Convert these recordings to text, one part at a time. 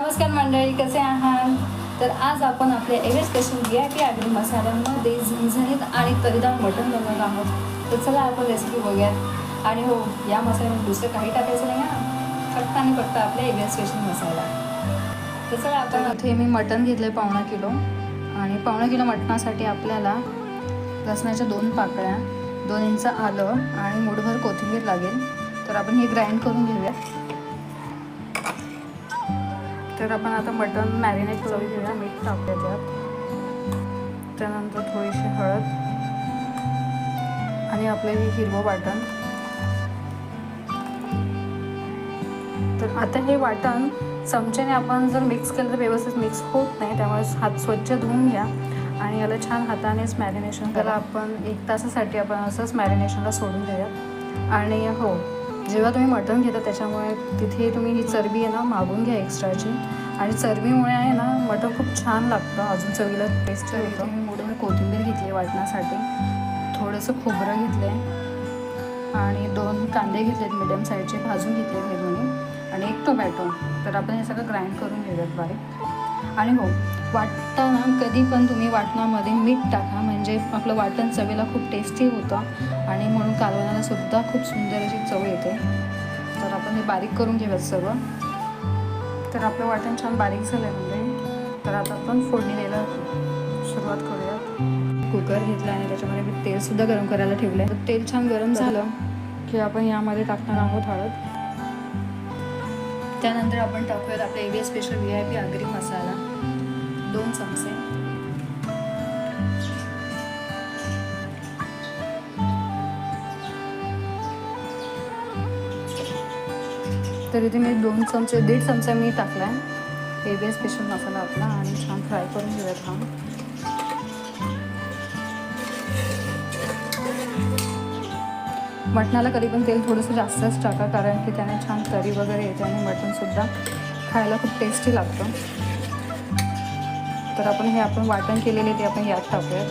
नमस्कार मंडळी कसे आहात? तर आज आपण आपल्या average special V I P Agri मसाल्यांमध्ये झणझणीत आणि तरीदार मटण बनवलं आहोत. तर चला आपण रेसिपी बघूयात. आणि हो या मसाल्यामध्ये दुसरं काही टाकायचं नाही हा. फक्त आणि फक्त आपल्या एव्हरेज स्पेशल मसाला. तर चला आपण इथे मी मटण घेतलं आहे पावणा किलो. आणि पावणा किलो मटणासाठी आपल्याला लसणाच्या दोन पाकळ्या दोन इंच आलं आणि मुठभर कोथिंबीर लागेल. तर आपण हे ग्राइंड करून घेऊया तर आपण आता मटण मॅरिनेट करून घेऊया मीठ टाकूया त्यात. त्यानंतर थोडीशी हळद आणि आपलं हे हिरवं वाटण. तर आता हे वाटण चमच्याने आपण जर मिक्स केलं तर व्यवस्थित मिक्स होत नाही त्यामुळे हात स्वच्छ धुवून घ्या आणि याला छान हातानेच मॅरिनेशन त्याला आपण एक तासासाठी आपण असंच मॅरिनेशनला सोडून देऊया. आणि हो जेव्हा तुम्ही मटण घेता त्याच्यामुळे तिथे तुम्ही ही चरबी आहे ना मागून घ्या एक्स्ट्राची आणि चरबीमुळे आहे ना मटण खूप छान लागतं. अजून चवीला टेस्ट येतं. मी मोठं कोथिंबीर घेतली वाटण्यासाठी. थोडंसं खोबरं घेतलं आहे आणि दोन कांदे घेतलेत मिडियम साईजचे भाजून घेतले हे दोन्ही. आणि एक टोमॅटो तर आपण हे सगळं ग्राइंड करून घेऊयात बारीक. आणि हो वाटताना कधी पण तुम्ही वाटणामध्ये मीठ टाका. म्हणजे आपलं वाटण चवीला खूप टेस्टी होतं आणि म्हणून कालवणाला सुद्धा खूप सुंदर अशी चव येते. तर आपण हे बारीक करून घेऊयात सर्व. तर आपलं वाटण छान बारीक झालं आहे म्हणजे. तर आता आपण फोडणी द्यायला सुरुवात करूयात. कुकर घेतला आणि त्याच्यामध्ये मी तेलसुद्धा गरम करायला ठेवलं आहे तेल छान गरम झालं की आपण यामध्ये टाकणार आहोत हळद. त्यानंतर आपण टाकूयात आपल्या area special V I P Agri masala. One चमचे तर इथे मी दोन चमचे दीड चमचा मी टाकला आहे एरिया स्पेशल मसाला आपला आणि छान फ्राय करून घेऊयात हा. मटणाला कधी पण तेल थोडंसं जास्तच टाका कारण की त्याने छान तरी वगैरे येते आणि मटणसुद्धा खायला खूप टेस्टी लागतं. तर आपण हे आपण वाटण केलेले ते आपण यात टाकूयात.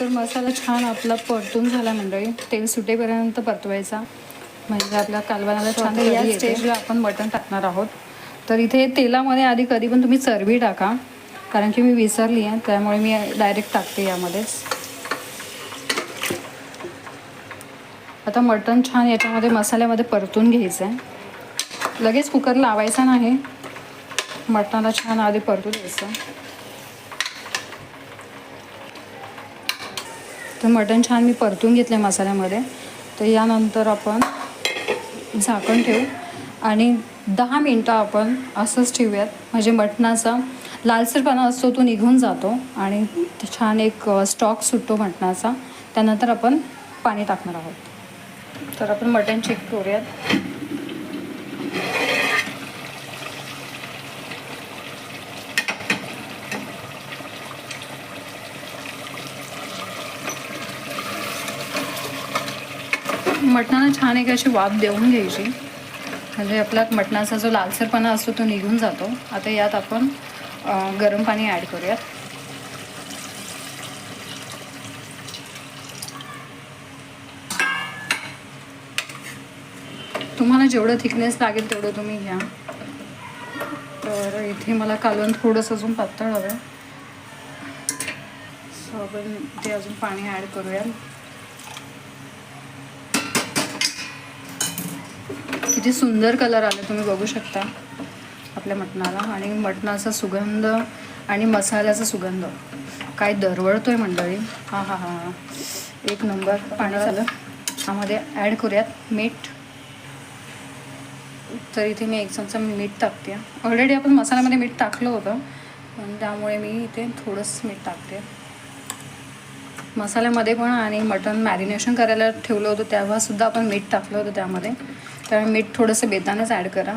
तर मसाला छान आपला परतून झाला मंडळी. तेल सुटेपर्यंत परतवायचा. म्हणजे आपल्या कालवणाला छान या स्टेजला आपण मटण टाकणार आहोत. तर इथे तेलामध्ये आधी कधी पण तुम्ही चरबी टाका. कारण की मी विसरली आहे त्यामुळे मी डायरेक्ट टाकते यामध्येच. आता मटण छान याच्यामध्ये मसाल्यामध्ये परतून घ्यायचं आहे लगेच कुकर लावायचा नाही. मटणाला छान आधी परतू द्यायचं तर मटण छान मी परतून घेतलं आहे मसाल्यामध्ये. तर यानंतर आपण झाकण ठेवू. आणि दहा मिनटं आपण असंच ठेवूयात. म्हणजे मटणाचा लालसरपणा असतो तो निघून जातो आणि छान एक स्टॉक सुटतो मटणाचा. त्यानंतर आपण पाणी टाकणार आहोत. तर आपण मटण चेक करूयात. मटणाला छान एक अशी वाफ देऊन घ्यायची. म्हणजे आपला मटणाचा जो लालसरपणा असतो तो निघून जातो. आता यात आपण गरम पाणी ॲड करूयात. तुम्हाला जेवढं थिकनेस लागेल तेवढं तुम्ही घ्या. तर इथे मला कालवण थोडंसं अजून पातळ हवं आहे सो आपण ते अजून पाणी ॲड करूयात. किती सुंदर कलर आला तुम्ही बघू शकता. आपल्या मटणाला आणि मटणाचा सुगंध आणि मसाल्याचा सुगंध. काय दरवळतोय मंडळी. हा हा हा. एक नंबर. पाणी झालं. त्यामध्ये ॲड करूयात मीठ. तर इथे मी एक चमचा मीठ टाकते. ऑलरेडी आपण मसाल्यामध्ये मीठ टाकलं होतं. पण त्यामुळे मी इथे थोडंसं मीठ टाकते. मसाल्यामध्ये पण आणि मटण मॅरिनेशन करायला ठेवलं होतं तेव्हासुद्धा आपण मीठ टाकलं होतं त्यामध्ये. त्यामुळे मीठ थोडंसं बेतानच ॲड करा.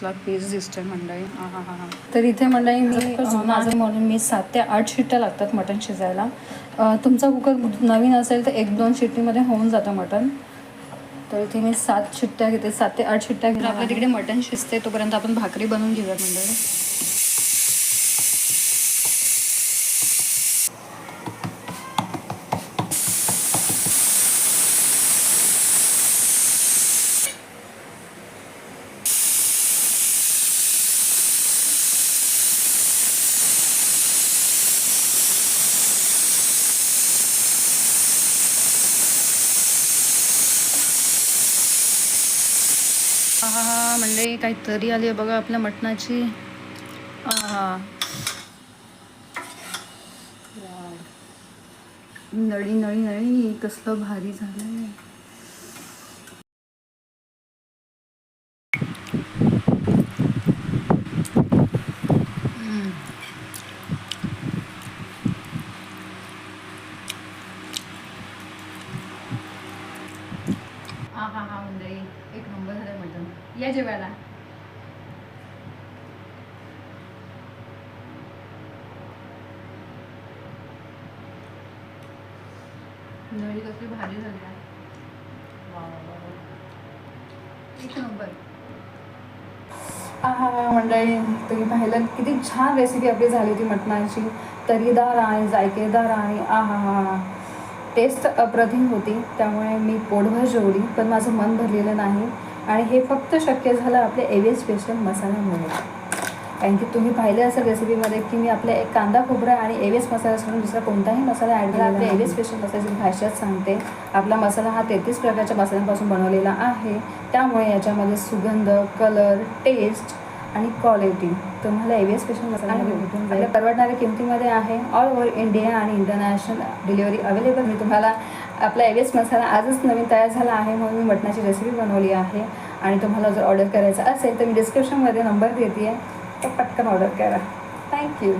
कसला पीस दिसतोय मंडळी. हा हा हा हा. तर इथे मंडळी मी माझं म्हणून मी सात ते आठ शिट्ट्या लागतात मटण शिजायला. तुमचा कुकर नवीन असेल तर एक दोन शिट्टीमध्ये होऊन जातं मटण. तर इथे मी सात शिट्ट्या घेते सात ते आठ शिट्ट्या घेते आपल्या तिकडे मटण शिजते तोपर्यंत आपण भाकरी बनवून घेऊया मंडळी. हा म्हणजे काहीतरी आली आहे बघा आपल्या मटणाची आहा. नळी नळी नळी कसलं भारी झालंय हा हा हा म्हणजे एक नंबर झालं मटण या जेवायला. नळी कसली भाजी झाली एक नंबर. आहा मंडळी तुम्ही पाहिलं किती छान रेसिपी आपली झाली होती मटणाची. तरीदार आणि जायकेदार आणि आहा हा टेस्ट अप्रतिम होती त्यामुळे मी पोटभर जेवली पण माझं मन भरलेलं नाही. आणि हे फक्त शक्य झालं आपल्या एव्ही स्पेशल मसाल्यामुळे कारण की तुम्ही पाहिले असेल रेसिपीमध्ये की मी आपल्या एक कांदा खोबरा आणि एव्हीएस मसाला सोडून दुसरा कोणताही मसाला ॲड केला आपल्या एव्हीएस स्पेशल मसाल्याची भाषेत सांगते. आपला मसाला हा तेहतीस प्रकारच्या मसाल्यांपासून बनवलेला आहे. त्यामुळे याच्यामध्ये सुगंध कलर टेस्ट आणि क्वालिटी तुम्हाला एव्हीएस स्पेशल मसाला भेटून जाईल. परवडणाऱ्या किमतीमध्ये आहे. ऑल ओव्हर इंडिया आणि इंटरनॅशनल डिलिव्हरी अवेलेबल मी तुम्हाला आपला एवेस्ट मसाला आजच नवीन तयार झाला आहे म्हणून मी मटणाची रेसिपी बनवली आहे. आणि तुम्हाला जर ऑर्डर करायचं असेल तर मी डिस्क्रिप्शनमध्ये नंबर देते आहे तर पटकन ऑर्डर करा. थँक्यू